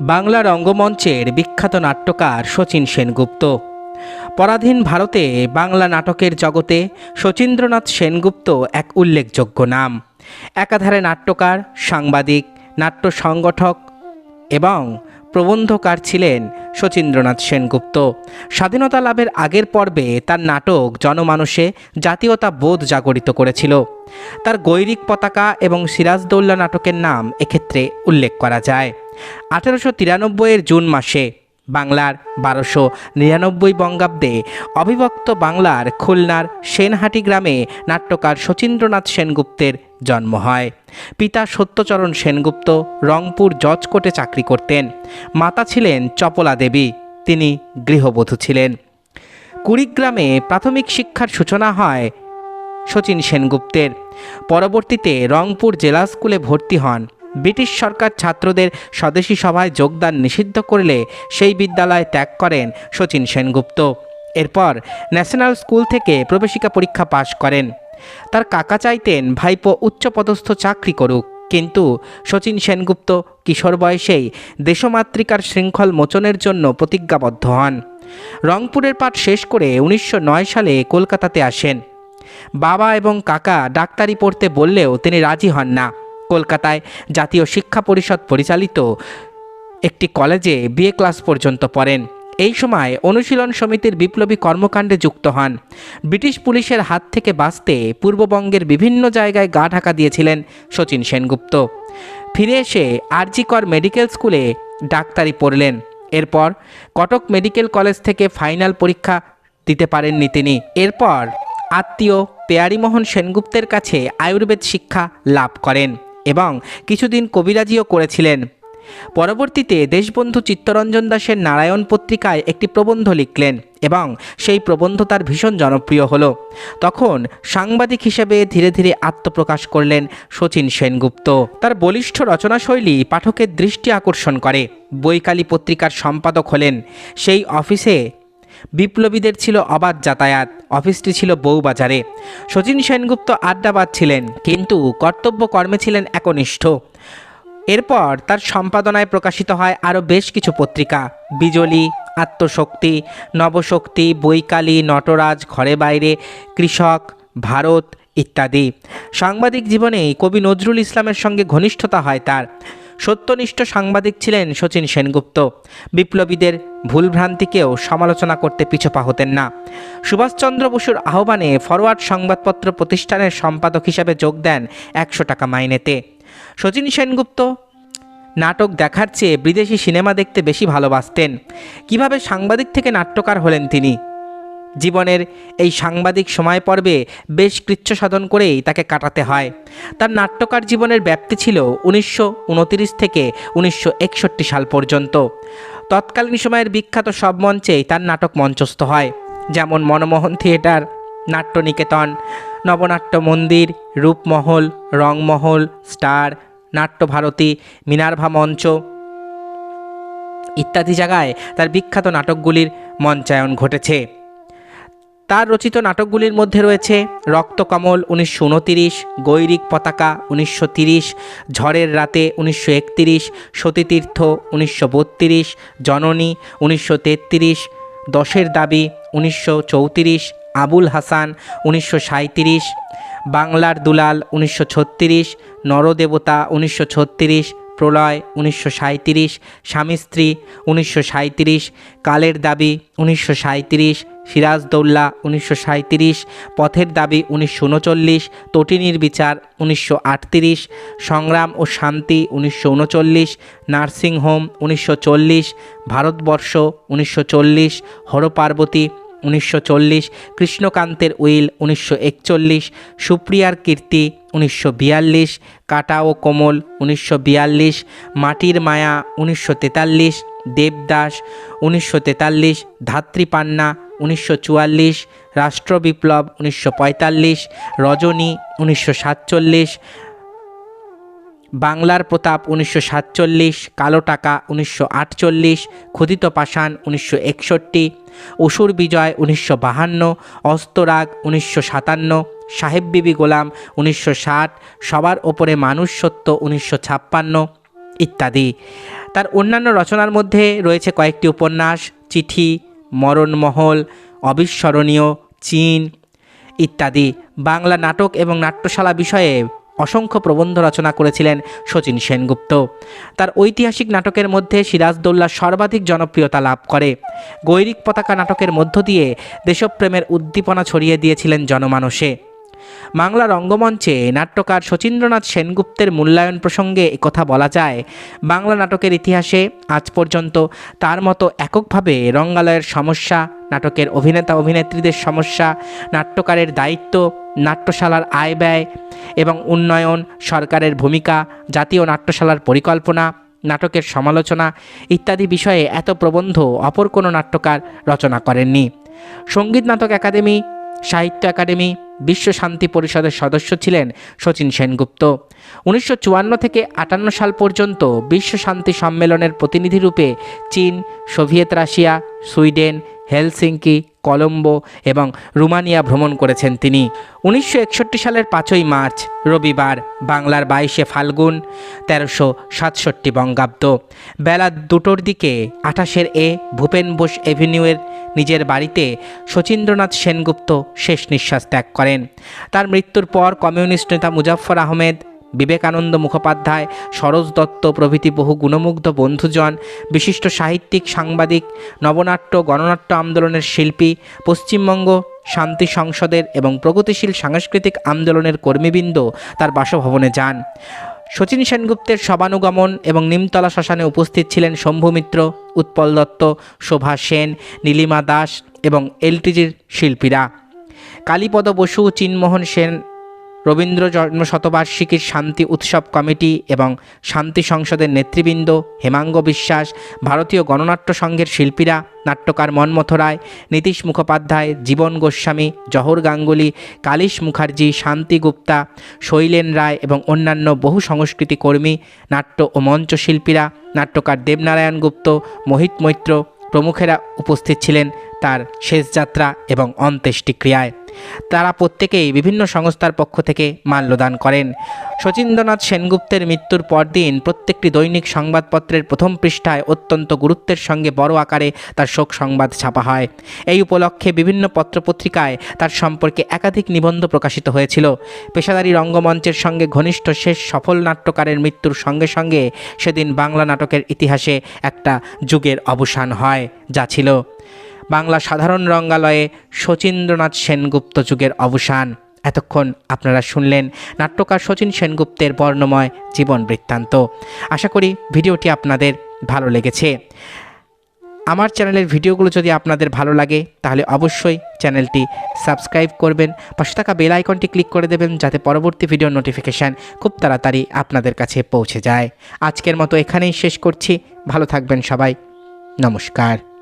বাংলা রঙ্গমঞ্চের বিখ্যাত নাট্যকার শচীন সেনগুপ্ত। পরাধীন ভারতে বাংলা নাটকের জগতে শচীন্দ্রনাথ সেনগুপ্ত এক উল্লেখযোগ্য নাম। একাধারে নাট্যকার, সাংবাদিক, নাট্য সংগঠক এবং প্রবন্ধকার ছিলেন শচীন্দ্রনাথ সেনগুপ্ত। স্বাধীনতা লাভের আগের পর্বে তার নাটক জনমানসে জাতীয়তা বোধ জাগরিত করেছিল। তার গৈরিক পতাকা এবং সিরাজদৌল্লা নাটকের নাম এক্ষেত্রে উল্লেখ করা যায়। আঠেরোশো তিরানব্বইয়ের জুন মাসে বাংলার বারোশো নিরানব্বই বঙ্গাব্দে অবিভক্ত বাংলার খুলনার সেনহাটি গ্রামে নাট্যকার শচীন্দ্রনাথ সেনগুপ্তের জন্ম হয়। পিতা সত্যচরণ সেনগুপ্ত রংপুর জজ কোর্টে চাকরি করতেন। মাতা ছিলেন চপলা দেবী, তিনি গৃহবধূ ছিলেন। কুড়িগ্রামে প্রাথমিক শিক্ষার সূচনা হয় শচীন সেনগুপ্তের। পরবর্তীতে রংপুর জেলা স্কুলে ভর্তি হন ব্রিটিশ সরকার ছাত্রদের স্বদেশী সভায় যোগদান নিষিদ্ধ করলে সেই বিদ্যালয় ত্যাগ করেন শচীন সেনগুপ্ত। এরপর ন্যাশনাল স্কুল থেকে প্রবেশিকা পরীক্ষা পাশ করেন। তার কাকা চাইতেন ভাইপো উচ্চপদস্থ চাকরি করুক, কিন্তু শচীন সেনগুপ্ত কিশোর বয়সেই দেশমাতৃকার শৃঙ্খল মোচনের জন্য প্রতিজ্ঞাবদ্ধ হন। রংপুরের পাঠ শেষ করে উনিশশো নয় সালে কলকাতাতে আসেন। বাবা এবং কাকা ডাক্তারি পড়তে বললেও তিনি রাজি হন না। কলকাতায় জাতীয় শিক্ষা পরিষদ পরিচালিত একটি কলেজে বিএ ক্লাস পর্যন্ত পড়েন। এই সময় অনুশীলন সমিতির বিপ্লবী কর্মকাণ্ডে যুক্ত হন। ব্রিটিশ পুলিশের হাত থেকে বাঁচতে পূর্ববঙ্গের বিভিন্ন জায়গায় গা ঢাকা দিয়েছিলেন শচীন সেনগুপ্ত। ফিরে এসে আরজিকর মেডিকেল স্কুলে ডাক্তারি পড়লেন। এরপর কটক মেডিকেল কলেজ থেকে ফাইনাল পরীক্ষা দিতে পারেননি তিনি। এরপর আত্মীয় পেয়ারিমোহন সেনগুপ্তের কাছে আয়ুর্বেদ শিক্ষা লাভ করেন। এবং কিছুদিন কবিরাজিও করেছিলেন। পরবর্তীতে দেশবন্ধু চিত্তরঞ্জন দাসের নারায়ণ পত্রিকায় একটি প্রবন্ধ লিখলেন এবং সেই প্রবন্ধ তার ভীষণ জনপ্রিয় হলো। তখন সাংবাদিক হিসেবে ধীরে ধীরে আত্মপ্রকাশ করলেন শচীন সেনগুপ্ত। তার বলিষ্ঠ রচনাশৈলী পাঠকের দৃষ্টি আকর্ষণ করে। বৈকালী পত্রিকার সম্পাদক হলেন। সেই অফিসে বিপ্লবীদের ছিল অবাধ যাতায়াত, অফিসটি ছিল বউবাজারে। শচীন সেনগুপ্ত আড্ডাবাদ ছিলেন, কিন্তু কর্তব্য কর্মে ছিলেন একনিষ্ঠ। এরপর তার সম্পাদনায় প্রকাশিত হয় আরও বেশ কিছু পত্রিকা, বিজলি, আত্মশক্তি, নবশক্তি, বৈকালী, নটরাজ, ঘরে বাইরে, কৃষক, ভারত ইত্যাদি। সাংবাদিক জীবনেই কবি নজরুল ইসলামের সঙ্গে ঘনিষ্ঠতা হয় তার। সত্যনিষ্ঠ সাংবাদিক ছিলেন শচীন সেনগুপ্ত। বিপ্লবীদের ভুলভ্রান্তিকেও সমালোচনা করতে পিছপা হতেন না। সুভাষচন্দ্র বসুর আহ্বানে ফরওয়ার্ড সংবাদপত্র প্রতিষ্ঠানের সম্পাদক হিসাবে যোগ দেন একশো টাকা মাইনেতে। শচীন সেনগুপ্ত নাটক দেখার চেয়ে বিদেশি সিনেমা দেখতে বেশি ভালোবাসতেন। কীভাবে সাংবাদিক থেকে নাট্যকার হলেন তিনি? জীবনের এই সাংবাদিক সময় পর্বে বেশ কৃচ্ছ সাধন করেই তাকে কাটাতে হয়। তার নাট্যকার জীবনের ব্যাপ্তি ছিল উনিশশো উনত্রিশ থেকে উনিশশো একষট্টি সাল পর্যন্ত। তৎকালীন সময়ের বিখ্যাত সব মঞ্চেই তার নাটক মঞ্চস্থ হয়, যেমন Manmohan theatre, Natyaniketan, Nabanatya Mandir, Rupmahal, Rangmahal, Star, Natyabharati, Minerva মঞ্চ ইত্যাদি জায়গায় তার বিখ্যাত নাটকগুলির মঞ্চায়ন ঘটেছে। তার রচিত নাটকগুলির মধ্যে রয়েছে রক্তকমল উনিশশো উনতিরিশ, গৈরিক পতাকা উনিশশো তিরিশ, ঝড়ের রাতে উনিশশো একতিরিশ, সতীতীর্থ উনিশশো বত্রিশ, জননী উনিশশো তেত্রিশ, দশের দাবি উনিশশো চৌত্রিশ, আবুল হাসান উনিশশো সাঁইত্রিশ, বাংলার দুলাল উনিশশো ছত্রিশ, নরদেবতা উনিশশো ছত্রিশ প্রলয় উনিশশো সাঁইত্রিশ, স্বামী স্ত্রী উনিশশো সাঁইত্রিশ, কালের দাবি উনিশশো সাঁইত্রিশ সিরাজদৌল্লা উনিশশো সাঁইত্রিশ, পথের দাবি উনিশশো উনচল্লিশ, তটিনীর বিচার উনিশশো আটত্রিশ, সংগ্রাম ও শান্তি উনিশশো উনচল্লিশ নার্সিংহোম উনিশশো চল্লিশ, ভারতবর্ষ উনিশশো চল্লিশ, হরপার্বতী উনিশশো চল্লিশ, কৃষ্ণকান্তের উইল উনিশশো একচল্লিশ, সুপ্রিয়ার কীর্তি উনিশশো বিয়াল্লিশ, কাটা ও কোমল উনিশশো বিয়াল্লিশ, মাটির মায়া উনিশশো তেতাল্লিশ, দেবদাস উনিশশো তেতাল্লিশ, ধাত্রীপান্না উনিশশো চুয়াল্লিশ, রাষ্ট্রবিপ্লব উনিশশো পঁয়তাল্লিশ, রজনী উনিশশো সাতচল্লিশ, বাংলার প্রতাপ উনিশশো সাতচল্লিশ, কালো টাকা উনিশশো আটচল্লিশ, ক্ষুদিত পাষাণ উনিশশো একষট্টি, অসুর বিজয় উনিশশো বাহান্ন অস্তরাগ উনিশশো সাতান্ন সাহেব বিবি গোলাম উনিশশো ষাট, সবার ওপরে মানুষ সত্য উনিশশো ছাপ্পান্ন ইত্যাদি। তার অন্যান্য রচনার মধ্যে রয়েছে কয়েকটি উপন্যাস, চিঠি, মরণমহল, অবিস্মরণীয়, চীন ইত্যাদি। বাংলা নাটক এবং নাট্যশালা বিষয়ে অসংখ্য প্রবন্ধ রচনা করেছিলেন শচীন সেনগুপ্ত। তার ঐতিহাসিক নাটকের মধ্যে সিরাজদৌল্লা সর্বাধিক জনপ্রিয়তা লাভ করে। গৈরিক পতাকা নাটকের মধ্য দিয়ে দেশপ্রেমের উদ্দীপনা ছড়িয়ে দিয়েছিলেন জনমানসে। বাংলা রঙ্গমঞ্চে নাট্যকার শচীন্দ্রনাথ সেনগুপ্তের মূল্যায়ন প্রসঙ্গে কথা বলা যায়। বাংলা নাটকের ইতিহাসে আজ পর্যন্ত তার মতো এককভাবে রঙ্গালয়ের সমস্যা, নাটকের অভিনেতা অভিনেত্রীদের সমস্যা, নাট্যকারের দায়িত্ব, নাট্যশালার আয় ব্যয় এবং উন্নয়ন, সরকারের ভূমিকা, জাতীয় নাট্যশালার পরিকল্পনা, নাটকের সমালোচনা ইত্যাদি বিষয়ে এত প্রবন্ধ অপর কোনো নাট্যকার রচনা করেননি। সংগীত নাটক একাডেমি, সাহিত্য একাডেমি বিশ্ব শান্তি পরিষদের সদস্য ছিলেন শচীন সেনগুপ্ত। উনিশশো চুয়ান্ন থেকে আটান্ন সাল পর্যন্ত বিশ্ব শান্তি সম্মেলনের প্রতিনিধিরূপে চীন, Soviet Russia, Sweden, Helsinki Colombo এবং রুমানিয়া ভ্রমণ করেছেন তিনি। উনিশশো একষট্টি সালের পাঁচই মার্চ, রবিবার, বাংলার বাইশে ফাল্গুন, তেরোশো সাতষট্টি বঙ্গাব্দ। বেলা দুটোর দিকে আঠাশের এ ভূপেন বোস এভিনিউয়ের নিজের বাড়িতে শচীন্দ্রনাথ সেনগুপ্ত শেষ নিঃশ্বাস ত্যাগ করেন। তার মৃত্যুর পর কমিউনিস্ট নেতা মুজাফফর আহমেদ বিবেকানন্দ মুখোপাধ্যায়, সরোজ দত্ত প্রভৃতি বহু গুণমুগ্ধ বন্ধুজন, বিশিষ্ট সাহিত্যিক, সাংবাদিক, নবনাট্য, গণনাট্য আন্দোলনের শিল্পী, পশ্চিমবঙ্গ শান্তি সংসদের এবং প্রগতিশীল সাংস্কৃতিক আন্দোলনের কর্মীবৃন্দ তার বাসভবনে যান। শচীন সেনগুপ্তের সবানুগমন এবং নিমতলা শ্মশানে উপস্থিত ছিলেন শম্ভু মিত্র, উৎপল দত্ত, শোভা সেন, নীলিমা দাস এবং এলটিজির শিল্পীরা। কালীপদ বসু, চিনমোহন সেন রবীন্দ্র জন্ম শতবার্ষিকীর শান্তি উৎসব কমিটি এবং শান্তি সংসদের নেতৃবৃন্দ হেমাঙ্গ বিশ্বাস, ভারতীয় গণনাট্য সংঘের শিল্পীরা, নাট্যকার মনমথ রায়, নীতিশ মুখোপাধ্যায়, জীবন গোস্বামী, জহর গাঙ্গুলি, কালিশ মুখার্জি, শান্তি গুপ্তা, শৈলেন রায় এবং অন্যান্য বহু সংস্কৃতি কর্মী, নাট্য ও মঞ্চ শিল্পীরা, নাট্যকার দেবনারায়ণ গুপ্ত, মোহিত মৈত্র প্রমুখেরা উপস্থিত ছিলেন তার শেষ যাত্রা এবং অন্ত্যেষ্টিক্রিয়ায়। তারা প্রত্যেকেই বিভিন্ন সংস্থার পক্ষ থেকে মাল্যদান করেন। শচীন্দ্রনাথ সেনগুপ্তের মৃত্যুর পরদিন প্রত্যেকটি দৈনিক সংবাদপত্রের প্রথম পৃষ্ঠায় অত্যন্ত গুরুত্বের সঙ্গে বড় আকারে তার শোক সংবাদ ছাপা হয়। এই উপলক্ষে বিভিন্ন পত্রপত্রিকায় তার সম্পর্কে একাধিক নিবন্ধ প্রকাশিত হয়েছিল। পেশাদারী রঙ্গমঞ্চের সঙ্গে ঘনিষ্ঠ শেষ সফল নাট্যকারের মৃত্যুর সঙ্গে সঙ্গে সেদিন বাংলা নাটকের ইতিহাসে একটা যুগের অবসান হয়, যা ছিল। বাংলা সাধারণ রঙ্গালয়ে শচীন্দ্রনাথ সেনগুপ্ত যুগের অবসান। এতক্ষণ আপনারা শুনলেন নাট্যকার শচীন সেনগুপ্তের বর্ণময় জীবন বৃত্তান্ত। আশা করি ভিডিওটি আপনাদের ভালো লেগেছে। আমার চ্যানেলের ভিডিওগুলো যদি আপনাদের ভালো লাগে, তাহলে অবশ্যই চ্যানেলটি সাবস্ক্রাইব করবেন, পাশে থাকা বেল আইকনটি ক্লিক করে দেবেন, যাতে পরবর্তী ভিডিও নোটিফিকেশান খুব তাড়াতাড়ি আপনাদের কাছে পৌঁছে যায়। আজকের মতো এখানেই শেষ করছি। ভালো থাকবেন সবাই। নমস্কার।